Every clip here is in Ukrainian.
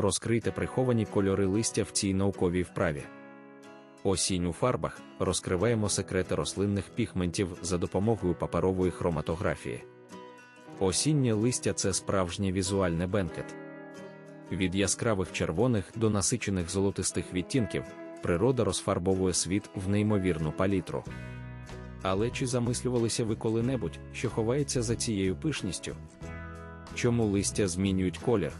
Розкрийте приховані кольори листя в цій науковій вправі. Осінь у фарбах розкриваємо секрети рослинних пігментів за допомогою паперової хроматографії. Осіннє листя це справжнє візуальне бенкет. Від яскравих червоних до насичених золотистих відтінків природа розфарбовує світ в неймовірну палітру. Але чи замислювалися ви коли-небудь, що ховається за цією пишністю? Чому листя змінюють колір?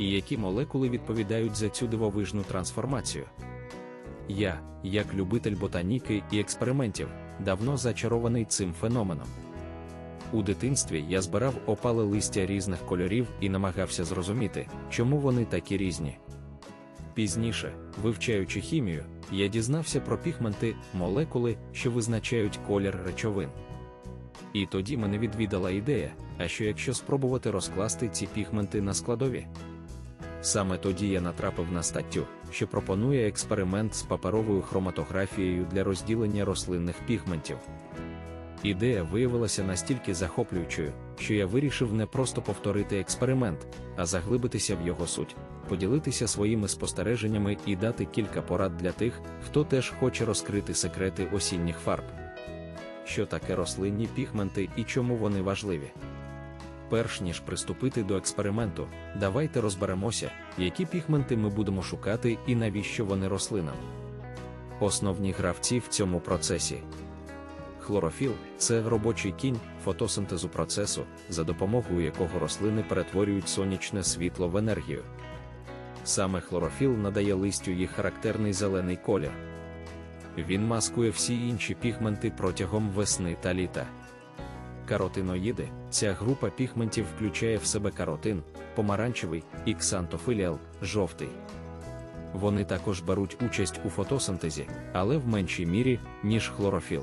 І які молекули відповідають за цю дивовижну трансформацію? Я, як любитель ботаніки і експериментів, давно зачарований цим феноменом. У дитинстві я збирав опали листя різних кольорів і намагався зрозуміти, чому вони такі різні. Пізніше, вивчаючи хімію, я дізнався про пігменти, молекули, що визначають колір речовин. І тоді мене відвідала ідея, а що якщо спробувати розкласти ці пігменти на складові? Саме тоді я натрапив на статтю, що пропонує експеримент з паперовою хроматографією для розділення рослинних пігментів. Ідея виявилася настільки захоплюючою, що я вирішив не просто повторити експеримент, а заглибитися в його суть, поділитися своїми спостереженнями і дати кілька порад для тих, хто теж хоче розкрити секрети осінніх фарб. Що таке рослинні пігменти і чому вони важливі? Перш ніж приступити до експерименту, давайте розберемося, які пігменти ми будемо шукати і навіщо вони рослинам. Основні гравці в цьому процесі. Хлорофіл це робочий кінь фотосинтезу процесу, за допомогою якого рослини перетворюють сонячне світло в енергію. Саме хлорофіл надає листю їх характерний зелений колір. Він маскує всі інші пігменти протягом весни та літа. Каротиноїди ця група пігментів включає в себе каротин, помаранчевий і ксантофиліал, жовтий. Вони також беруть участь у фотосинтезі, але в меншій мірі, ніж хлорофіл.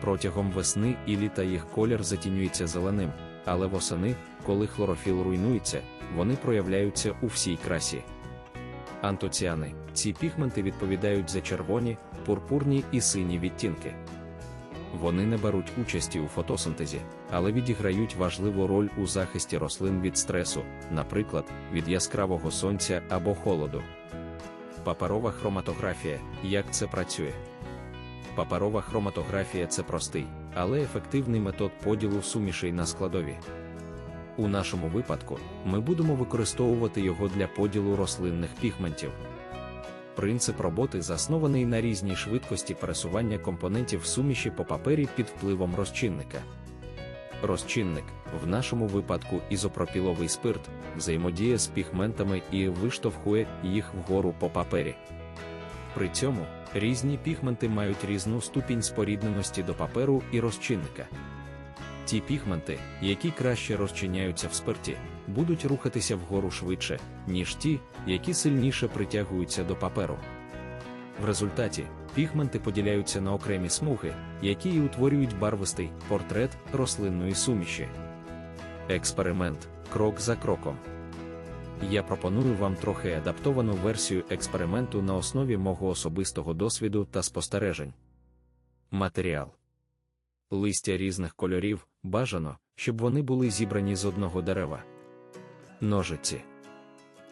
Протягом весни і літа їх колір затінюється зеленим, але восени, коли хлорофіл руйнується, вони проявляються у всій красі. Антоціани ці пігменти відповідають за червоні, пурпурні і сині відтінки. Вони не беруть участі у фотосинтезі, але відіграють важливу роль у захисті рослин від стресу, наприклад, від яскравого сонця або холоду. Паперова хроматографія як це працює? Паперова хроматографія це простий, але ефективний метод поділу сумішей на складові. У нашому випадку ми будемо використовувати його для поділу рослинних пігментів. Принцип роботи заснований на різній швидкості пересування компонентів суміші по папері під впливом розчинника. Розчинник, в нашому випадку ізопропіловий спирт, взаємодіє з пігментами і виштовхує їх вгору по папері. При цьому різні пігменти мають різну ступінь спорідненості до паперу і розчинника. Ті пігменти, які краще розчиняються в спирті, будуть рухатися вгору швидше, ніж ті, які сильніше притягуються до паперу. В результаті пігменти поділяються на окремі смуги, які і утворюють барвистий портрет рослинної суміші. Експеримент крок за кроком. Я пропоную вам трохи адаптовану версію експерименту на основі мого особистого досвіду та спостережень. Матеріал листя різних кольорів бажано, щоб вони були зібрані з одного дерева. Ножиці,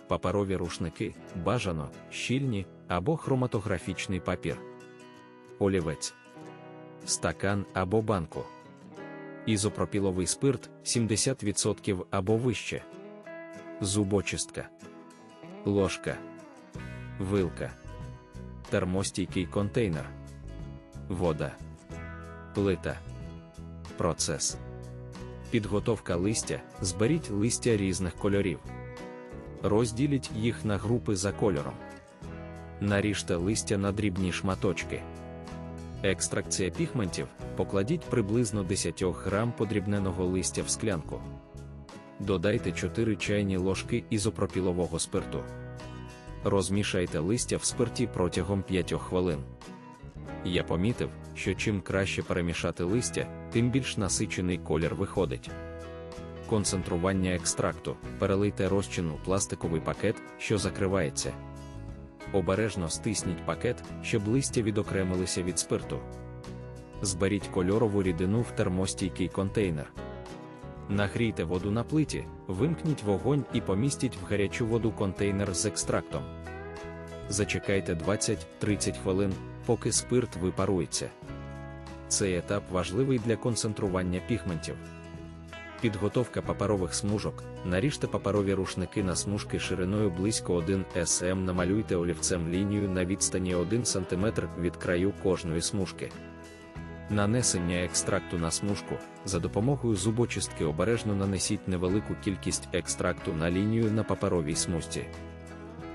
паперові рушники бажано, щільні або хроматографічний папір, олівець, стакан або банку, ізопропіловий спирт 70% або вище, зубочистка, ложка, вилка, термостійкий контейнер, вода, плита. Процес. Підготовка листя. Зберіть листя різних кольорів. Розділіть їх на групи за кольором. Наріжте листя на дрібні шматочки. Екстракція пігментів. Покладіть приблизно 10 грам подрібненого листя в склянку. Додайте 4 чайні ложки ізопропілового спирту. Розмішайте листя в спирті протягом 5 хвилин. Я помітив, що чим краще перемішати листя, тим більш насичений колір виходить. Концентрування екстракту перелийте розчин у пластиковий пакет, що закривається. Обережно стисніть пакет, щоб листя відокремилися від спирту. Зберіть кольорову рідину в термостійкий контейнер. Нагрійте воду на плиті, вимкніть вогонь і помістіть в гарячу воду контейнер з екстрактом. Зачекайте 20-30 хвилин, поки спирт випарується. Цей етап важливий для концентрування пігментів. Підготовка паперових смужок. Наріжте паперові рушники на смужки шириною близько 1 см, намалюйте олівцем лінію на відстані 1 см від краю кожної смужки. Нанесення екстракту на смужку. За допомогою зубочистки обережно нанесіть невелику кількість екстракту на лінію на паперовій смужці.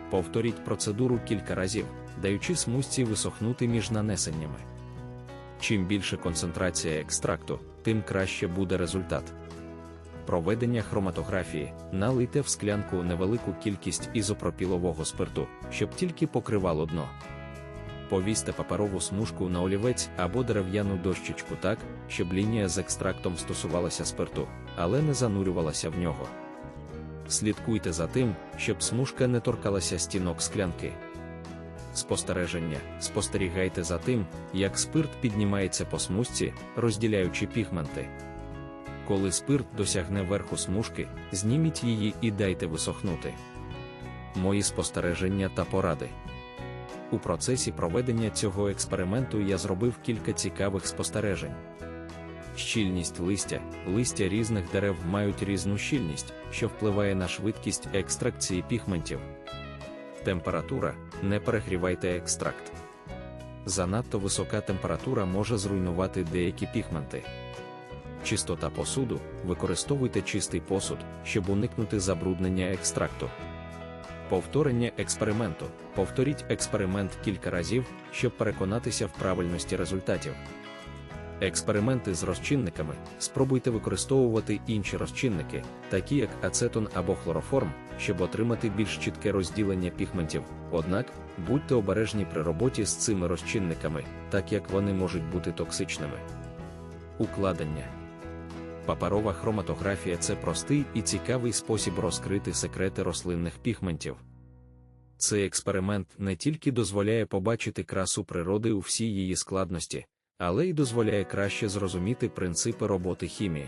Повторіть процедуру кілька разів, даючи смужці висохнути між нанесеннями. Чим більше концентрація екстракту, тим краще буде результат. Проведення хроматографії налийте в склянку невелику кількість ізопропілового спирту, щоб тільки покривало дно. Повісьте паперову смужку на олівець або дерев'яну дощечку так, щоб лінія з екстрактом стосувалася спирту, але не занурювалася в нього. Слідкуйте за тим, щоб смужка не торкалася стінок склянки. Спостереження. Спостерігайте за тим, як спирт піднімається по смужці, розділяючи пігменти. Коли спирт досягне верху смужки, зніміть її і дайте висохнути. Мої спостереження та поради. У процесі проведення цього експерименту я зробив кілька цікавих спостережень. Щільність листя, листя різних дерев мають різну щільність, що впливає на швидкість екстракції пігментів. Температура не перегрівайте екстракт. Занадто висока температура може зруйнувати деякі пігменти. Чистота посуду використовуйте чистий посуд, щоб уникнути забруднення екстракту. Повторення експерименту. Повторіть експеримент кілька разів, щоб переконатися в правильності результатів. Експерименти з розчинниками. Спробуйте використовувати інші розчинники, такі як ацетон або хлороформ, щоб отримати більш чітке розділення пігментів. Однак, будьте обережні при роботі з цими розчинниками, так як вони можуть бути токсичними. Укладення. Паперова хроматографія це простий і цікавий спосіб розкрити секрети рослинних пігментів. Цей експеримент не тільки дозволяє побачити красу природи у всій її складності, але й дозволяє краще зрозуміти принципи роботи хімії.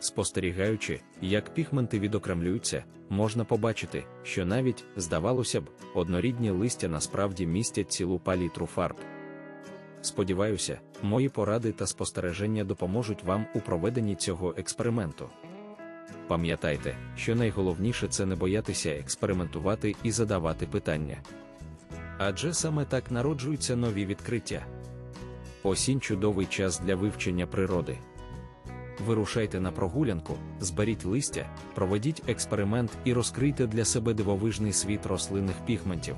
Спостерігаючи, як пігменти відокремлюються, можна побачити, що навіть, здавалося б, однорідні листя насправді містять цілу палітру фарб. Сподіваюся, мої поради та спостереження допоможуть вам у проведенні цього експерименту. Пам'ятайте, що найголовніше це не боятися експериментувати і задавати питання. Адже саме так народжуються нові відкриття. Осінь чудовий час для вивчення природи. Вирушайте на прогулянку, зберіть листя, проведіть експеримент і розкрийте для себе дивовижний світ рослинних пігментів.